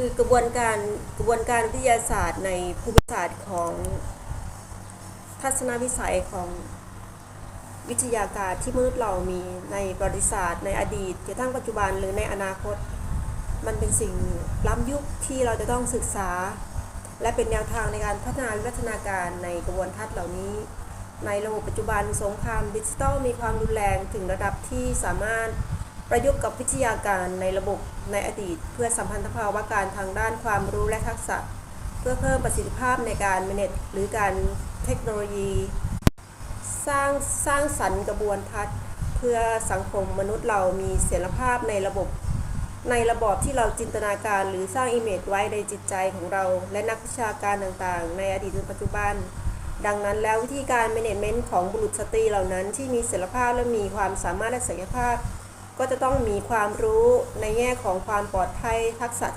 คือกระบวนการกระบวนการวิทยาศาสตร์ในภูมิศาสตร์ของทัศนวิสัยของวิทยาการที่มนุษย์เรามีในประวัติศาสตร์ในอดีตจนกระทั่งปัจจุบันหรือในอนาคต มันเป็นสิ่งล้ำยุคที่เราจะต้องศึกษา และเป็นแนวทางในการพัฒนาวิวัฒนาการในกระบวนทัศน์เหล่านี้ ในระบบปัจจุบันสงครามดิจิทัลมีความรุนแรงถึงระดับที่สามารถ ประยุกต์กับวิทยาการในระบบในอดีต เพื่อสัมพันธภาวะการทางด้านความรู้และทักษะ เพื่อเพิ่มประสิทธิภาพในการ m a n a g หรือการเทคโนโลยี สร้างสร้างสรรค์กระบวนทัศน์ เพื่อสังคมมนุษย์เรามีเสถีภาพในระบบ ในระบอบที่เราจินตนาการหรือสร้างอิมเมจไว้ในจิตใจของเรา และนักวิชาการต่างๆ ในอดีตจนปัจจุบันดังนั้นแล้ววิธีการ management ของบุรุษสตรีเหล่านั้นที่มีเสถีภาพและมีความสามารถและศักยภาพ ก็จะต้องมีความรู้ในแง่ของความปลอดภัยทักษะ